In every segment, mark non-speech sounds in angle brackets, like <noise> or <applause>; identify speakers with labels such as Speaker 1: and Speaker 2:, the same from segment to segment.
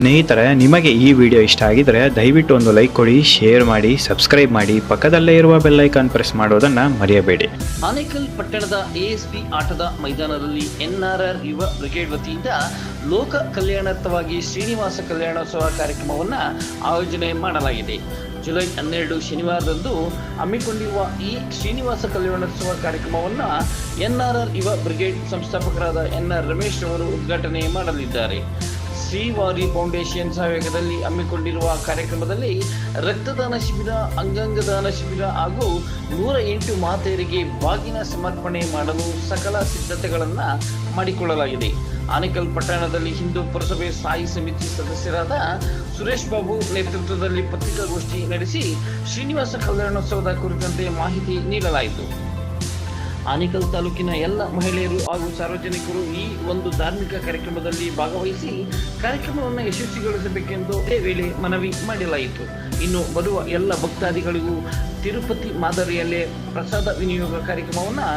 Speaker 1: ಸ್ನೇಹಿತರೆ, ನಿಮಗೆ ಈ ವಿಡಿಯೋ ಇಷ್ಟ ಆಗಿದ್ರೆ ದಯವಿಟ್ಟು ಒಂದು ಲೈಕ್ ಕೊಡಿ, ಶೇರ್ ಮಾಡಿ, ಸಬ್ಸ್ಕ್ರೈಬ್ ಮಾಡಿ, ಪಕ್ಕದಲ್ಲೇ ಇರುವ ಬೆಲ್ ಐಕಾನ್ ಪ್ರೆಸ್ ಮಾಡೋದನ್ನ ಮರೆಯಬೇಡಿ.
Speaker 2: ಆನೇಕಲ್ ಪಟ್ಟಣದ ಎಎಸ್ಪಿ ಆಟದ ಮೈದಾನದಲ್ಲಿ ಎನ್ಆರ್ಆರ್ ಯುವ ಬ್ರಿಗೇಡ್ ವತಿಯಿಂದ ಲೋಕ ಕಲ್ಯಾಣಾರ್ಥವಾಗಿ ಶ್ರೀನಿವಾಸ ಕಲ್ಯಾಣೋತ್ಸವ ಕಾರ್ಯಕ್ರಮವನ್ನ ಆಯೋಜನೆ ಮಾಡಲಾಗಿದೆ. ಜುಲೈ ಹನ್ನೆರಡು ಶನಿವಾರದಂದು ಹಮ್ಮಿಕೊಂಡಿರುವ ಈ ಶ್ರೀನಿವಾಸ ಕಲ್ಯಾಣೋತ್ಸವ ಕಾರ್ಯಕ್ರಮವನ್ನು ಎನ್ಆರ್ಆರ್ ಯುವ ಬ್ರಿಗೇಡ್ ಸಂಸ್ಥಾಪಕರಾದ ಎನ್ಆರ್ ರಮೇಶ್ ಅವರು ಉದ್ಘಾಟನೆ ಮಾಡಲಿದ್ದಾರೆ. ಶ್ರೀವಾರಿ ಫೌಂಡೇಶನ್ ಸಹಯೋಗದಲ್ಲಿ ಹಮ್ಮಿಕೊಂಡಿರುವ ಕಾರ್ಯಕ್ರಮದಲ್ಲಿ ರಕ್ತದಾನ ಶಿಬಿರ, ಅಂಗಾಂಗದಾನ ಶಿಬಿರ ಹಾಗೂ ನೂರ ಎಂಟು ಮಾತೆಯರಿಗೆ ಬಾಗಿನ ಸಮರ್ಪಣೆ ಮಾಡಲು ಸಕಲ ಸಿದ್ಧತೆಗಳನ್ನು ಮಾಡಿಕೊಳ್ಳಲಾಗಿದೆ. ಆನೇಕಲ್ ಪಟ್ಟಣದಲ್ಲಿ ಹಿಂದೂ ಪುರಸಭೆ ಸ್ಥಾಯಿ ಸಮಿತಿ ಸದಸ್ಯರಾದ ಸುರೇಶ್ ಬಾಬು ನೇತೃತ್ವದಲ್ಲಿ ಪತ್ರಿಕಾಗೋಷ್ಠಿ ನಡೆಸಿ ಶ್ರೀನಿವಾಸ ಕಲ್ಯಾಣೋತ್ಸವದ ಕುರಿತಂತೆ ಮಾಹಿತಿ ನೀಡಲಾಯಿತು. ಆನೇಕಲ್ ತಾಲೂಕಿನ ಎಲ್ಲ ಮಹಿಳೆಯರು ಹಾಗೂ ಸಾರ್ವಜನಿಕರು ಈ ಒಂದು ಧಾರ್ಮಿಕ ಕಾರ್ಯಕ್ರಮದಲ್ಲಿ ಭಾಗವಹಿಸಿ ಕಾರ್ಯಕ್ರಮವನ್ನು ಯಶಸ್ವಿಗೊಳಿಸಬೇಕೆಂದು ಇದೇ ವೇಳೆ ಮನವಿ ಮಾಡಲಾಯಿತು. ಇನ್ನು ಬರುವ ಎಲ್ಲ ಭಕ್ತಾದಿಗಳಿಗೂ ತಿರುಪತಿ ಮಾದರಿಯಲ್ಲೇ ಪ್ರಸಾದ ವಿನಿಯೋಗ ಕಾರ್ಯಕ್ರಮವನ್ನು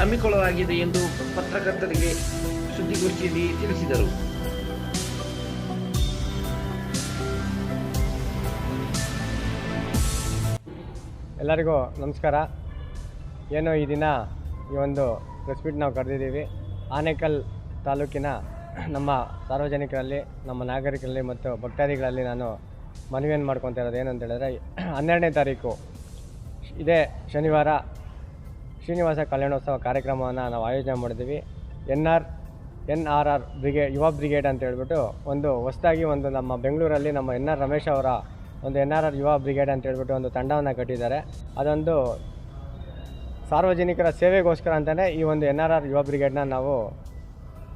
Speaker 2: ಹಮ್ಮಿಕೊಳ್ಳಲಾಗಿದೆ ಎಂದು ಪತ್ರಕರ್ತರಿಗೆ ಸುದ್ದಿಗೋಷ್ಠಿಯಲ್ಲಿ ತಿಳಿಸಿದರು.
Speaker 3: ಎಲ್ಲರಿಗೂ ನಮಸ್ಕಾರ. ಏನು ಈ ದಿನ ಈ ಒಂದು ಪ್ರೆಸ್ ನಾವು ಕರೆದಿದ್ದೀವಿ. ಆನೇಕಲ್ ತಾಲೂಕಿನ ನಮ್ಮ ಸಾರ್ವಜನಿಕರಲ್ಲಿ, ನಮ್ಮ ನಾಗರಿಕರಲ್ಲಿ ಮತ್ತು ಭಕ್ತಾದಿಗಳಲ್ಲಿ ನಾನು ಮನವಿಯನ್ನು ಮಾಡ್ಕೊತಾ ಇರೋದು ಏನಂತ ಹೇಳಿದ್ರೆ, ಹನ್ನೆರಡನೇ ತಾರೀಕು, ಇದೇ ಶನಿವಾರ ಶ್ರೀನಿವಾಸ ಕಲ್ಯಾಣೋತ್ಸವ ಕಾರ್ಯಕ್ರಮವನ್ನು ನಾವು ಆಯೋಜನೆ ಮಾಡಿದ್ದೀವಿ. N R N R R brigade Yuva brigade ಅಂತ ಹೇಳ್ಬಿಟ್ಟು ಒಂದು ಹೊಸದಾಗಿ ಒಂದು ನಮ್ಮ ಬೆಂಗಳೂರಲ್ಲಿ ನಮ್ಮ ಎನ್ ಆರ್ ರಮೇಶ್ ಅವರ ಒಂದು N R R Yuva brigade ಅಂತ ಹೇಳ್ಬಿಟ್ಟು ಒಂದು ತಂಡವನ್ನು ಕಟ್ಟಿದ್ದಾರೆ. ಅದೊಂದು ಸಾರ್ವಜನಿಕರ ಸೇವೆಗೋಸ್ಕರ ಅಂತಲೇ ಈ ಒಂದು ಎನ್ ಆರ್ ಆರ್ ಯುವ ಬ್ರಿಗೇಡ್ನ ನಾವು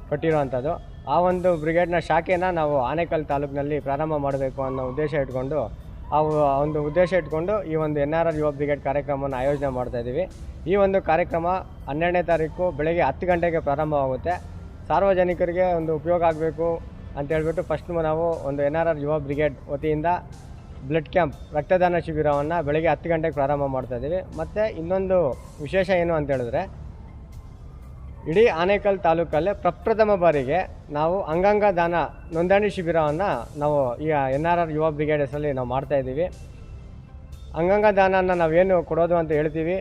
Speaker 3: ಕೊಟ್ಟಿರುವಂಥದ್ದು. ಆ ಒಂದು ಬ್ರಿಗೇಡ್ನ ಶಾಖೆನ ನಾವು ಆನೇಕಲ್ ತಾಲೂಕಿನಲ್ಲಿ ಪ್ರಾರಂಭ ಮಾಡಬೇಕು ಅನ್ನೋ ಉದ್ದೇಶ ಇಟ್ಕೊಂಡು, ಆ ಒಂದು ಉದ್ದೇಶ ಇಟ್ಕೊಂಡು ಈ ಒಂದು N R R Yuva brigade ಕಾರ್ಯಕ್ರಮವನ್ನು ಆಯೋಜನೆ ಮಾಡ್ತಾ ಇದ್ದೀವಿ. ಈ ಒಂದು ಕಾರ್ಯಕ್ರಮ ಹನ್ನೆರಡನೇ ತಾರೀಕು ಬೆಳಗ್ಗೆ ಹತ್ತು ಗಂಟೆಗೆ ಪ್ರಾರಂಭವಾಗುತ್ತೆ. ಸಾರ್ವಜನಿಕರಿಗೆ ಒಂದು ಉಪಯೋಗ ಆಗಬೇಕು ಅಂತ ಹೇಳ್ಬಿಟ್ಟು ಫಸ್ಟ್ ನಾವು ಒಂದು N R R Yuva brigade ವತಿಯಿಂದ ಬ್ಲಡ್ ಕ್ಯಾಂಪ್, ರಕ್ತದಾನ ಶಿಬಿರವನ್ನು ಬೆಳಗ್ಗೆ ಹತ್ತು ಗಂಟೆಗೆ ಪ್ರಾರಂಭ ಮಾಡ್ತಾ ಇದ್ದೀವಿ. ಮತ್ತು ಇನ್ನೊಂದು ವಿಶೇಷ ಏನು ಅಂತ ಹೇಳಿದ್ರೆ, ಇಡೀ ಆನೇಕಲ್ ತಾಲೂಕಲ್ಲೇ ಪ್ರಪ್ರಥಮ ಬಾರಿಗೆ ನಾವು ಅಂಗಾಂಗ ದಾನ ನೋಂದಣಿ ಶಿಬಿರವನ್ನು ನಾವು ಈ N R R Yuva brigade ಹೆಸರಲ್ಲಿ ನಾವು ಮಾಡ್ತಾ ಇದ್ದೀವಿ. ಅಂಗಾಂಗ ದಾನನ ನಾವೇನು ಕೊಡೋದು ಅಂತ ಹೇಳ್ತೀವಿ.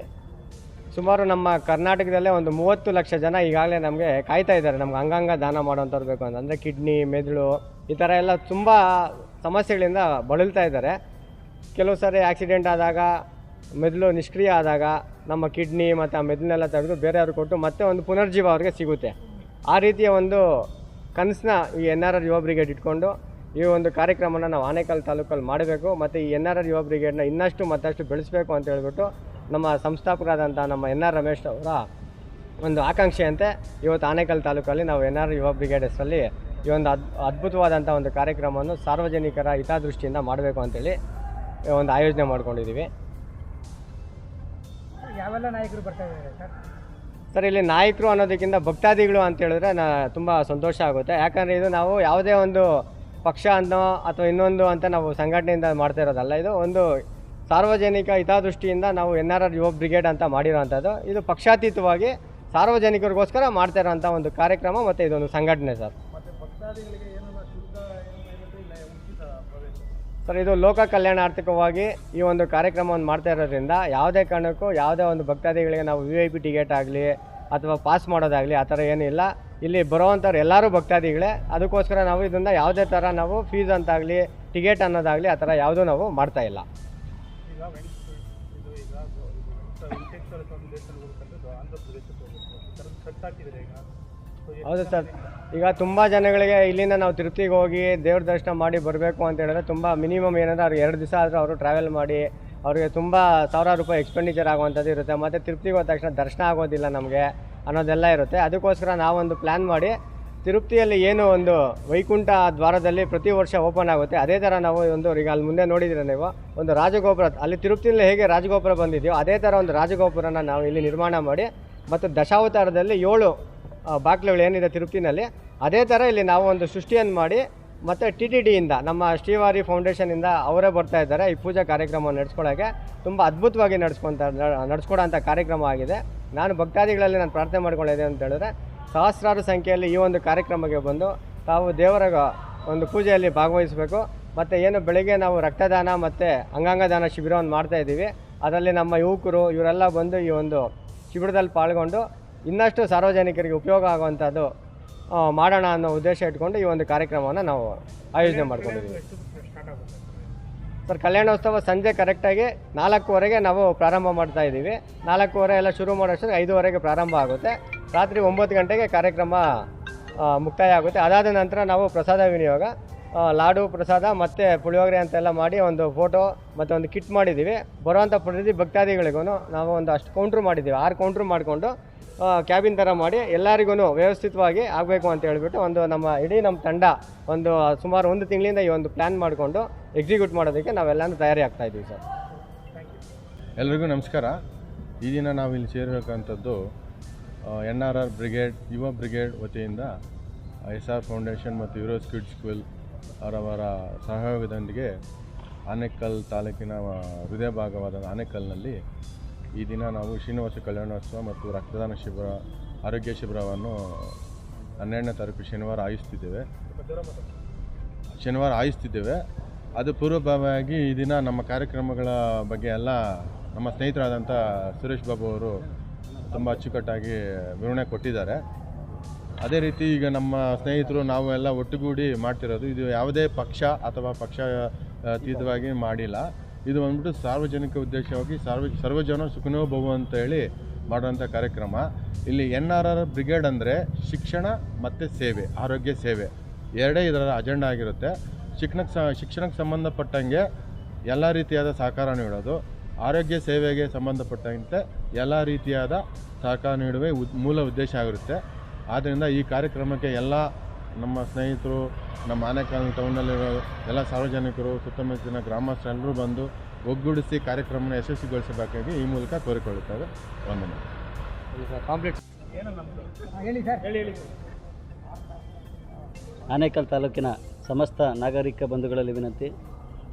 Speaker 3: ಸುಮಾರು ನಮ್ಮ ಕರ್ನಾಟಕದಲ್ಲೇ ಒಂದು ಮೂವತ್ತು ಲಕ್ಷ ಜನ ಈಗಾಗಲೇ ನಮಗೆ ಕಾಯ್ತಾ ಇದ್ದಾರೆ. ನಮ್ಗೆ ಅಂಗಾಂಗ ದಾನ ಮಾಡೋಂಥವ್ರು ಬೇಕು ಅಂತ. ಅಂದರೆ ಕಿಡ್ನಿ, ಮೆದುಳು ಈ ಥರ ಎಲ್ಲ ತುಂಬ ಸಮಸ್ಯೆಗಳಿಂದ ಬಳಲ್ತಾ ಇದ್ದಾರೆ. ಕೆಲವು ಸಾರಿ ಆಕ್ಸಿಡೆಂಟ್ ಆದಾಗ, ಮೆದುಳು ನಿಷ್ಕ್ರಿಯ ಆದಾಗ ನಮ್ಮ ಕಿಡ್ನಿ ಮತ್ತು ಆ ಮೆದುಳನ್ನೆಲ್ಲ ತೆಗೆದು ಬೇರೆಯವ್ರು ಕೊಟ್ಟು ಮತ್ತೆ ಒಂದು ಪುನರ್ಜೀವ ಅವ್ರಿಗೆ ಸಿಗುತ್ತೆ. ಆ ರೀತಿಯ ಒಂದು ಕನಸನ್ನ ಈ N R R Yuva brigade ಇಟ್ಕೊಂಡು ಈ ಒಂದು ಕಾರ್ಯಕ್ರಮನ ನಾವು ಆನೇಕಲ್ ತಾಲೂಕಲ್ಲಿ ಮಾಡಬೇಕು. ಮತ್ತು ಈ ಎನ್ ಆರ್ ಆರ್ ಯುವ ಬ್ರಿಗೇಡ್ನ ಇನ್ನಷ್ಟು ಮತ್ತಷ್ಟು ಬೆಳೆಸಬೇಕು ಅಂತ ಹೇಳಿಬಿಟ್ಟು ನಮ್ಮ ಸಂಸ್ಥಾಪಕರಾದಂಥ ನಮ್ಮ ಎನ್ ಆರ್ ರಮೇಶ್ ಅವರ ಒಂದು ಆಕಾಂಕ್ಷೆಯಂತೆ ಇವತ್ತು ಆನೇಕಲ್ ತಾಲೂಕಲ್ಲಿ ನಾವು ಎನ್ ಆರ್ ಯುವ ಬ್ರಿಗೇಡ್ ಹೆಸರಲ್ಲಿ ಈ ಒಂದು ಅದ್ ಅದ್ಭುತವಾದಂಥ ಒಂದು ಕಾರ್ಯಕ್ರಮವನ್ನು ಸಾರ್ವಜನಿಕರ ಹಿತದೃಷ್ಟಿಯಿಂದ ಮಾಡಬೇಕು ಅಂತೇಳಿ ಒಂದು ಆಯೋಜನೆ ಮಾಡ್ಕೊಂಡಿದ್ದೀವಿ.
Speaker 4: ಯಾವೆಲ್ಲ ನಾಯಕರು ಬರ್ತಾ ಇದ್ದಾರೆ ಸರ್?
Speaker 3: ಸರ್ ಇಲ್ಲಿ ನಾಯಕರು ಅನ್ನೋದಕ್ಕಿಂತ ಭಕ್ತಾದಿಗಳು ಅಂತ ಹೇಳಿದ್ರೆ ನಾ ತುಂಬ ಸಂತೋಷ ಆಗುತ್ತೆ. ಯಾಕಂದರೆ ಇದು ನಾವು ಯಾವುದೇ ಒಂದು ಪಕ್ಷ ಅಂತ ಅಥವಾ ಇನ್ನೊಂದು ಅಂತ ನಾವು ಸಂಘಟನೆಯಿಂದ ಮಾಡ್ತಾ ಇರೋದಲ್ಲ ಇದು ಒಂದು ಸಾರ್ವಜನಿಕ ಹಿತದೃಷ್ಟಿಯಿಂದ ನಾವು N R R Yuva brigade ಅಂತ ಮಾಡಿರೋವಂಥದ್ದು ಇದು ಪಕ್ಷಾತೀತವಾಗಿ ಸಾರ್ವಜನಿಕರಿಗೋಸ್ಕರ ಮಾಡ್ತಾ ಇರೋವಂಥ ಒಂದು ಕಾರ್ಯಕ್ರಮ ಮತ್ತು ಇದೊಂದು ಸಂಘಟನೆ ಸರ್. ಸರ್ ಇದು ಲೋಕ ಕಲ್ಯಾಣಾರ್ಥಕವಾಗಿ ಈ ಒಂದು ಕಾರ್ಯಕ್ರಮವನ್ನು ಮಾಡ್ತಾ ಇರೋದ್ರಿಂದ ಯಾವುದೇ ಕಾರಣಕ್ಕೂ ಯಾವುದೇ ಒಂದು ಭಕ್ತಾದಿಗಳಿಗೆ ನಾವು ವಿ ಐ ಪಿ ಟಿಕೆಟ್ ಆಗಲಿ ಅಥವಾ ಪಾಸ್ ಮಾಡೋದಾಗಲಿ ಆ ಥರ ಏನಿಲ್ಲ ಇಲ್ಲಿ ಬರೋವಂಥವ್ರು ಎಲ್ಲರೂ ಭಕ್ತಾದಿಗಳೇ ಅದಕ್ಕೋಸ್ಕರ ನಾವು ಇದನ್ನು ಯಾವುದೇ ಥರ ನಾವು ಫೀಸ್ ಅಂತಾಗಲಿ ಟಿಕೆಟ್ ಅನ್ನೋದಾಗಲಿ ಆ ಥರ ಯಾವುದೂ ನಾವು ಮಾಡ್ತಾ ಇಲ್ಲ
Speaker 4: ಈಗ
Speaker 3: ಹೌದು ಸರ್. ಈಗ ತುಂಬ ಜನಗಳಿಗೆ ಇಲ್ಲಿಂದ ನಾವು ತಿರುಪತಿಗೆ ಹೋಗಿ ದೇವ್ರ ದರ್ಶನ ಮಾಡಿ ಬರಬೇಕು ಅಂತ ಹೇಳಿದ್ರೆ ತುಂಬ ಮಿನಿಮಮ್ ಏನಂದ್ರೆ ಅವ್ರಿಗೆ ಎರಡು ದಿವಸ ಆದರೂ ಅವರು ಟ್ರಾವೆಲ್ ಮಾಡಿ ಅವರಿಗೆ ತುಂಬ ಸಾವಿರಾರು ರೂಪಾಯಿ ಎಕ್ಸ್ಪೆಂಡಿಚರ್ ಆಗುವಂಥದ್ದು ಇರುತ್ತೆ. ಮತ್ತು ತಿರುಪತಿಗೆ ಹೋದ ತಕ್ಷಣ ದರ್ಶನ ಆಗೋದಿಲ್ಲ ನಮಗೆ ಅನ್ನೋದೆಲ್ಲ ಇರುತ್ತೆ. ಅದಕ್ಕೋಸ್ಕರ ನಾವೊಂದು ಪ್ಲ್ಯಾನ್ ಮಾಡಿ ತಿರುಪತಿಯಲ್ಲಿ ಏನು ಒಂದು ವೈಕುಂಠ ದ್ವಾರದಲ್ಲಿ ಪ್ರತಿ ವರ್ಷ ಓಪನ್ ಆಗುತ್ತೆ. ಅದೇ ಥರ ನಾವು ಒಂದು ಈಗ ಅಲ್ಲಿ ಮುಂದೆ ನೋಡಿದ್ರೆ ನೀವು ಒಂದು ರಾಜಗೋಪುರ, ಅಲ್ಲಿ ತಿರುಪತಿಯಲ್ಲಿ ಹೇಗೆ ರಾಜಗೋಪುರ ಬಂದಿದೆಯೋ ಅದೇ ಥರ ಒಂದು ರಾಜಗೋಪುರನ ನಾವು ಇಲ್ಲಿ ನಿರ್ಮಾಣ ಮಾಡಿ ಮತ್ತು ದಶಾವತಾರದಲ್ಲಿ ಏಳು ಆ, ಬಾಗಿಲುಗಳು ಏನಿದೆ ತಿರುಪತಿನಲ್ಲಿ ಅದೇ ಥರ ಇಲ್ಲಿ ನಾವು ಒಂದು ಸೃಷ್ಟಿಯನ್ನು ಮಾಡಿ ಮತ್ತು ಟಿ ಟಿ ಡಿಯಿಂದ ನಮ್ಮ ಶ್ರೀವಾರಿ ಫೌಂಡೇಶನಿಂದ ಅವರೇ ಬರ್ತಾ ಇದ್ದಾರೆ ಈ ಪೂಜಾ ಕಾರ್ಯಕ್ರಮವನ್ನು ನಡೆಸ್ಕೊಳ್ಳೋಕ್ಕೆ ತುಂಬ ಅದ್ಭುತವಾಗಿ ನಡೆಸ್ಕೊತ ನಡೆಸ್ಕೊಡೋಂಥ ಕಾರ್ಯಕ್ರಮ ಆಗಿದೆ. ನಾನು ಭಕ್ತಾದಿಗಳಲ್ಲಿ ನಾನು ಪ್ರಾರ್ಥನೆ ಮಾಡ್ಕೊಳ್ಳೋದೆ ಅಂತ ಹೇಳಿದ್ರೆ ಸಹಸ್ರಾರು ಸಂಖ್ಯೆಯಲ್ಲಿ ಈ ಒಂದು ಕಾರ್ಯಕ್ರಮಕ್ಕೆ ಬಂದು ತಾವು ದೇವರ ಒಂದು ಪೂಜೆಯಲ್ಲಿ ಭಾಗವಹಿಸಬೇಕು. ಮತ್ತು ಏನು ಬೆಳಿಗ್ಗೆ ನಾವು ರಕ್ತದಾನ ಮತ್ತು ಅಂಗಾಂಗದಾನ ಶಿಬಿರವನ್ನು ಮಾಡ್ತಾ ಇದ್ದೀವಿ. ಅದರಲ್ಲಿ ನಮ್ಮ ಯುವಕರು ಇವರೆಲ್ಲ ಬಂದು ಈ ಒಂದು ಶಿಬಿರದಲ್ಲಿ ಪಾಲ್ಗೊಂಡು ಇನ್ನಷ್ಟು ಸಾರ್ವಜನಿಕರಿಗೆ ಉಪಯೋಗ ಆಗುವಂಥದ್ದು ಮಾಡೋಣ ಅನ್ನೋ ಉದ್ದೇಶ ಇಟ್ಕೊಂಡು ಈ ಒಂದು ಕಾರ್ಯಕ್ರಮವನ್ನು ನಾವು ಆಯೋಜನೆ ಮಾಡ್ಕೊಂಡಿದ್ದೀವಿ. ಸರ್, ಕಲ್ಯಾಣೋತ್ಸವ ಸಂಜೆ ಕರೆಕ್ಟಾಗಿ ನಾಲ್ಕೂವರೆಗೆ ನಾವು ಪ್ರಾರಂಭ ಮಾಡ್ತಾ ಇದ್ದೀವಿ. ನಾಲ್ಕೂವರೆ ಎಲ್ಲ ಶುರು ಮಾಡೋಷ್ಟು ಐದೂವರೆಗೆ ಪ್ರಾರಂಭ ಆಗುತ್ತೆ. ರಾತ್ರಿ ಒಂಬತ್ತು ಗಂಟೆಗೆ ಕಾರ್ಯಕ್ರಮ ಮುಕ್ತಾಯ ಆಗುತ್ತೆ. ಅದಾದ ನಂತರ ನಾವು ಪ್ರಸಾದ ವಿನಿಯೋಗ ಲಾಡು ಪ್ರಸಾದ ಮತ್ತು ಪುಳಿಯೋಗರೆ ಅಂತೆಲ್ಲ ಮಾಡಿ ಒಂದು ಫೋಟೋ ಮತ್ತು ಒಂದು ಕಿಟ್ ಮಾಡಿದ್ದೀವಿ. ಬರುವಂಥ ಪ್ರತಿ ಭಕ್ತಾದಿಗಳಿಗೂ ನಾವು ಒಂದು ಅಷ್ಟು ಕೌಂಟ್ರು ಮಾಡಿದ್ದೀವಿ. ಆರು ಕೌಂಟ್ರು ಮಾಡಿಕೊಂಡು ಕ್ಯಾಬಿನ್ ಥರ ಮಾಡಿ ಎಲ್ಲರಿಗೂ ವ್ಯವಸ್ಥಿತವಾಗಿ ಆಗಬೇಕು ಅಂತ ಹೇಳ್ಬಿಟ್ಟು ಒಂದು ನಮ್ಮ ಇಡೀ ನಮ್ಮ ತಂಡ ಒಂದು ಸುಮಾರು ಒಂದು ತಿಂಗಳಿಂದ ಈ ಒಂದು ಪ್ಲ್ಯಾನ್ ಮಾಡಿಕೊಂಡು ಎಕ್ಸಿಕ್ಯೂಟ್ ಮಾಡೋದಕ್ಕೆ ನಾವೆಲ್ಲನೂ ತಯಾರಿ ಆಗ್ತಾ ಇದ್ದೀವಿ ಸರ್.
Speaker 5: ಎಲ್ರಿಗೂ ನಮಸ್ಕಾರ. ಈ ದಿನ ನಾವು ಇಲ್ಲಿ ಸೇರಬೇಕಂಥದ್ದು N R R brigade Yuva brigade ವತಿಯಿಂದ ಎಸ್ ಆರ್ ಫೌಂಡೇಶನ್ ಮತ್ತು ಯೂರೋಸ್ ಕಿಡ್ ಸ್ಕೂಲ್ ಅವರವರ ಸಹಯೋಗದೊಂದಿಗೆ ಆನೇಕಲ್ ತಾಲೂಕಿನ ಹೃದಯ ಭಾಗವಾದ ಆನೇಕಲ್ನಲ್ಲಿ ಈ ದಿನ ನಾವು ಶ್ರೀನಿವಾಸ ಕಲ್ಯಾಣೋತ್ಸವ ಮತ್ತು ರಕ್ತದಾನ ಶಿಬಿರ, ಆರೋಗ್ಯ ಶಿಬಿರವನ್ನು ಹನ್ನೆರಡನೇ ತಾರೀಕು ಶನಿವಾರ ಆಯಿಸ್ತಿದ್ದೇವೆ ಶನಿವಾರ ಆಯೋಜಿಸ್ತಿದ್ದೇವೆ. ಅದು ಪೂರ್ವಭಾವಿಯಾಗಿ ಈ ದಿನ ನಮ್ಮ ಕಾರ್ಯಕ್ರಮಗಳ ಬಗ್ಗೆ ಎಲ್ಲ ನಮ್ಮ ಸ್ನೇಹಿತರಾದಂಥ ಸುರೇಶ್ ಬಾಬು ಅವರು ತುಂಬ ಅಚ್ಚುಕಟ್ಟಾಗಿ ವಿವರಣೆ ಕೊಟ್ಟಿದ್ದಾರೆ. ಅದೇ ರೀತಿ ಈಗ ನಮ್ಮ ಸ್ನೇಹಿತರು ನಾವು ಎಲ್ಲ ಒಟ್ಟುಗೂಡಿ ಮಾಡ್ತಿರೋದು ಇದು ಯಾವುದೇ ಪಕ್ಷ ಅಥವಾ ಪಕ್ಷ ಅತೀತವಾಗಿ ಮಾಡಿಲ್ಲ. ಇದು ಬಂದ್ಬಿಟ್ಟು ಸಾರ್ವಜನಿಕ ಉದ್ದೇಶವಾಗಿ ಸಾರ್ವ, ಸರ್ವಜನ ಸುಖನೋ ಭವ ಅಂತ ಹೇಳಿ ಮಾಡುವಂಥ ಕಾರ್ಯಕ್ರಮ. ಇಲ್ಲಿ ಎನ್ ಆರ್ ಆರ್ ಬ್ರಿಗೇಡ್ ಅಂದರೆ ಶಿಕ್ಷಣ ಮತ್ತು ಸೇವೆ, ಆರೋಗ್ಯ ಸೇವೆ. ಎರಡೇ ಇದರ ಅಜೆಂಡಾ ಆಗಿರುತ್ತೆ. ಶಿಕ್ಷಣಕ್ಕೆ ಸ, ಶಿಕ್ಷಣಕ್ಕೆ ಸಂಬಂಧಪಟ್ಟಂಗೆ ಎಲ್ಲ ರೀತಿಯಾದ ಸಹಕಾರ ನೀಡೋದು ಆರೋಗ್ಯ ಸೇವೆಗೆ ಸಂಬಂಧಪಟ್ಟಂತೆ ಎಲ್ಲ ರೀತಿಯಾದ ಸಹಕಾರ ನೀಡುವ ಉದ್, ಮೂಲ ಉದ್ದೇಶ ಆಗಿರುತ್ತೆ. ಆದ್ದರಿಂದ ಈ ಕಾರ್ಯಕ್ರಮಕ್ಕೆ ಎಲ್ಲ ನಮ್ಮ ಸ್ನೇಹಿತರು ನಮ್ಮ ಆನೇಕಲ್ ಟೌನಲ್ಲಿರೋ ಎಲ್ಲ ಸಾರ್ವಜನಿಕರು ಸುತ್ತಮುತ್ತಲಿನ ಗ್ರಾಮಸ್ಥರೆಲ್ಲರೂ ಬಂದು ಒಗ್ಗೂಡಿಸಿ ಕಾರ್ಯಕ್ರಮನ ಯಶಸ್ವಿಗೊಳಿಸಬೇಕಾಗಿ ಈ ಮೂಲಕ ಕೋರಿಕೊಳ್ಳುತ್ತೇವೆ ವಂದನೆ.
Speaker 3: ಕಾಂಪ್ಲೀಟ್
Speaker 6: ಆನೇಕಲ್ ತಾಲೂಕಿನ ಸಮಸ್ತ ನಾಗರಿಕ ಬಂಧುಗಳಲ್ಲಿ ವಿನಂತಿ.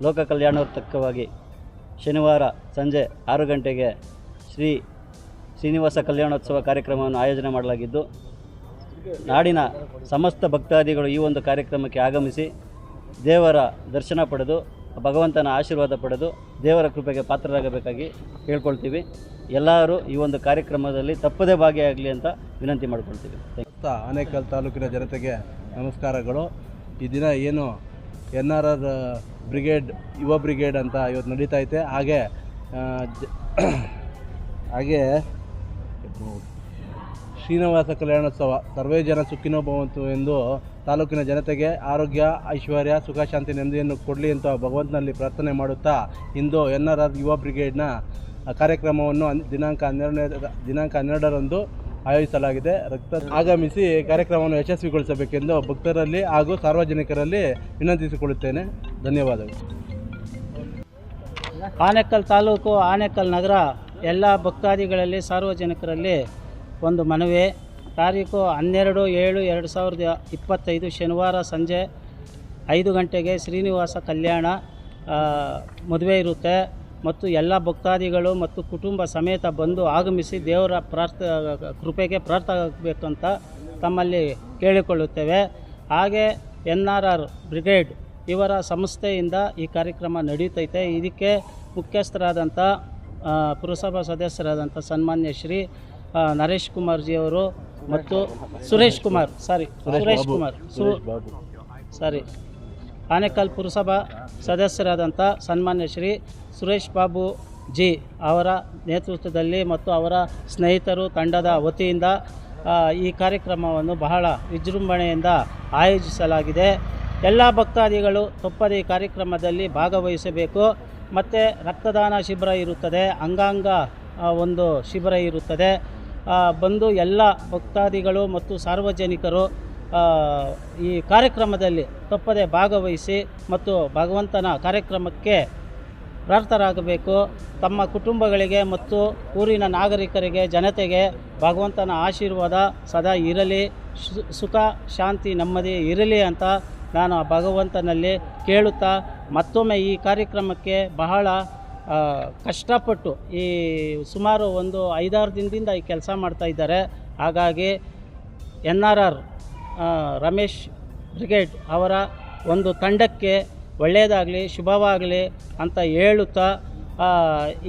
Speaker 6: ಲೋಕ ಕಲ್ಯಾಣೋತ್ತಕವಾಗಿ ಶನಿವಾರ ಸಂಜೆ ಆರು ಗಂಟೆಗೆ ಶ್ರೀ ಶ್ರೀನಿವಾಸ ಕಲ್ಯಾಣೋತ್ಸವ ಕಾರ್ಯಕ್ರಮವನ್ನು ಆಯೋಜನೆ ಮಾಡಲಾಗಿದ್ದು ನಾಡಿನ ಸಮಸ್ತ ಭಕ್ತಾದಿಗಳು ಈ ಒಂದು ಕಾರ್ಯಕ್ರಮಕ್ಕೆ ಆಗಮಿಸಿ ದೇವರ ದರ್ಶನ ಪಡೆದು, ಭಗವಂತನ ಆಶೀರ್ವಾದ ಪಡೆದು ದೇವರ ಕೃಪೆಗೆ ಪಾತ್ರರಾಗಬೇಕಾಗಿ ಕೇಳ್ಕೊಳ್ತೀವಿ. ಎಲ್ಲರೂ ಈ ಒಂದು ಕಾರ್ಯಕ್ರಮದಲ್ಲಿ ತಪ್ಪದೇ ಭಾಗಿಯಾಗಲಿ ಅಂತ ವಿನಂತಿ ಮಾಡ್ಕೊಳ್ತೀವಿ.
Speaker 7: ಆನೇಕಲ್ ತಾಲೂಕಿನ ಜನತೆಗೆ ನಮಸ್ಕಾರಗಳು. ಈ ದಿನ ಏನು N R R brigade, Yuva brigade ಅಂತ ಇವತ್ತು ನಡೀತಾ ಐತೆ. ಹಾಗೆ <coughs> ಹಾಗೆ ಶ್ರೀನಿವಾಸ ಕಲ್ಯಾಣೋತ್ಸವ, ಸರ್ವೇ ಜನ ಸುಖಿನೋ ಭವಂತು ಎಂದು ತಾಲೂಕಿನ ಜನತೆಗೆ ಆರೋಗ್ಯ, ಐಶ್ವರ್ಯ, ಸುಖ, ಶಾಂತಿ, ನೆಮ್ಮದಿಯನ್ನು ಕೊಡಲಿ ಅಂತ ಭಗವಂತನಲ್ಲಿ ಪ್ರಾರ್ಥನೆ ಮಾಡುತ್ತಾ ಇಂದು ಎನ್ ಆರ್ ಆರ್ ಯುವ ಬ್ರಿಗೇಡ್ನ ಕಾರ್ಯಕ್ರಮವನ್ನು ದಿನಾಂಕ ಹನ್ನೆರಡನೇ, ದಿನಾಂಕ ಹನ್ನೆರಡರಂದು ಆಯೋಜಿಸಲಾಗಿದೆ. ರಕ್ತ ಆಗಮಿಸಿ ಕಾರ್ಯಕ್ರಮವನ್ನು ಯಶಸ್ವಿಗೊಳಿಸಬೇಕೆಂದು ಭಕ್ತರಲ್ಲಿ ಹಾಗೂ ಸಾರ್ವಜನಿಕರಲ್ಲಿ ವಿನಂತಿಸಿಕೊಳ್ಳುತ್ತೇನೆ. ಧನ್ಯವಾದಗಳು.
Speaker 8: ಆನೇಕಲ್ ತಾಲೂಕು, ಆನೇಕಲ್ ನಗರ, ಎಲ್ಲ ಭಕ್ತಾದಿಗಳಲ್ಲಿ, ಸಾರ್ವಜನಿಕರಲ್ಲಿ ಒಂದು ಮನವಿ. ತಾರೀಕು ಹನ್ನೆರಡು ಏಳು ಎರಡು ಸಾವಿರದ ಇಪ್ಪತ್ತೈದು ಶನಿವಾರ ಸಂಜೆ ಐದು ಗಂಟೆಗೆ ಶ್ರೀನಿವಾಸ ಕಲ್ಯಾಣ ಮದುವೆ ಇರುತ್ತೆ. ಮತ್ತು ಎಲ್ಲ ಭಕ್ತಾದಿಗಳು ಮತ್ತು ಕುಟುಂಬ ಸಮೇತ ಬಂದು ಆಗಮಿಸಿ ದೇವರ ಪ್ರಾರ್ಥ, ಕೃಪೆಗೆ ಅಂತ ತಮ್ಮಲ್ಲಿ ಕೇಳಿಕೊಳ್ಳುತ್ತೇವೆ. ಹಾಗೆ ಎನ್ ಆರ್ ಆರ್ ಬ್ರಿಗೇಡ್ ಇವರ ಸಂಸ್ಥೆಯಿಂದ ಈ ಕಾರ್ಯಕ್ರಮ ನಡೆಯುತ್ತೈತೆ ಇದಕ್ಕೆ ಮುಖ್ಯಸ್ಥರಾದಂಥ ಪುರಸಭಾ ಸದಸ್ಯರಾದಂಥ ಸನ್ಮಾನ್ಯ ಶ್ರೀ ಆ, ಜಿ ಕುಮಾರ್ಜಿಯವರು ಮತ್ತು ಸುರೇಶ್ ಕುಮಾರ್ ಸಾರಿ ಸುರೇಶ್ ಕುಮಾರ್. ಸು ಸಾರಿ ಆನೇಕಲ್ ಪುರಸಭಾ ಸದಸ್ಯರಾದಂಥ ಸನ್ಮಾನ್ಯ ಶ್ರೀ ಸುರೇಶ್ ಬಾಬು ಜಿ ಅವರ ನೇತೃತ್ವದಲ್ಲಿ ಮತ್ತು ಅವರ ಸ್ನೇಹಿತರು ತಂಡದ ವತಿಯಿಂದ ಈ ಕಾರ್ಯಕ್ರಮವನ್ನು ಬಹಳ ವಿಜೃಂಭಣೆಯಿಂದ ಆಯೋಜಿಸಲಾಗಿದೆ. ಎಲ್ಲ ಭಕ್ತಾದಿಗಳು ತಪ್ಪದೇ ಈ ಕಾರ್ಯಕ್ರಮದಲ್ಲಿ ಭಾಗವಹಿಸಬೇಕು. ಮತ್ತು ರಕ್ತದಾನ ಶಿಬಿರ ಇರುತ್ತದೆ. ಅಂಗಾಂಗ ಒಂದು ಶಿಬಿರ ಇರುತ್ತದೆ. ಬಂದು ಎಲ್ಲ ಭಕ್ತಾದಿಗಳು ಮತ್ತು ಸಾರ್ವಜನಿಕರು ಈ ಕಾರ್ಯಕ್ರಮದಲ್ಲಿ ತಪ್ಪದೆ ಭಾಗವಹಿಸಿ ಮತ್ತು ಭಗವಂತನ ಕಾರ್ಯಕ್ರಮಕ್ಕೆ ಪ್ರಾರ್ಥರಾಗಬೇಕು. ತಮ್ಮ ಕುಟುಂಬಗಳಿಗೆ ಮತ್ತು ಊರಿನ ನಾಗರಿಕರಿಗೆ, ಜನತೆಗೆ ಭಗವಂತನ ಆಶೀರ್ವಾದ ಸದಾ ಇರಲಿ. ಸುಖ, ಶಾಂತಿ ನೆಮ್ಮದಿ ಇರಲಿ ಅಂತ ನಾನು ಆ ಭಗವಂತನಲ್ಲಿ ಕೇಳುತ್ತಾ ಮತ್ತೊಮ್ಮೆ ಈ ಕಾರ್ಯಕ್ರಮಕ್ಕೆ ಬಹಳ ಕಷ್ಟಪಟ್ಟು ಈ ಸುಮಾರು ಒಂದು ಐದಾರು ದಿನದಿಂದ ಈ ಕೆಲಸ ಮಾಡ್ತಾ ಇದ್ದಾರೆ. ಹಾಗಾಗಿ N R R Ramesh brigade ಅವರ ಒಂದು ತಂಡಕ್ಕೆ ಒಳ್ಳೆಯದಾಗಲಿ, ಶುಭವಾಗಲಿ ಅಂತ ಹೇಳುತ್ತಾ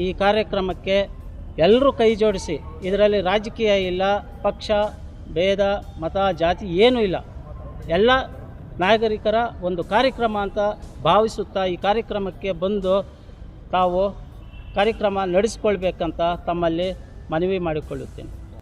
Speaker 8: ಈ ಕಾರ್ಯಕ್ರಮಕ್ಕೆ ಎಲ್ಲರೂ ಕೈ ಜೋಡಿಸಿ, ಇದರಲ್ಲಿ ರಾಜಕೀಯ ಇಲ್ಲ, ಪಕ್ಷ, ಭೇದ, ಮತ, ಜಾತಿ ಏನೂ ಇಲ್ಲ. ಎಲ್ಲ ನಾಗರಿಕರ ಒಂದು ಕಾರ್ಯಕ್ರಮ ಅಂತ ಭಾವಿಸುತ್ತಾ ಈ ಕಾರ್ಯಕ್ರಮಕ್ಕೆ ಬಂದು ತಾವು ಕಾರ್ಯಕ್ರಮ ನಡೆಸ್ಕೊಳ್ಬೇಕಂತ ತಮ್ಮಲ್ಲಿ ಮನವಿ ಮಾಡಿಕೊಳ್ಳುತ್ತೇನೆ.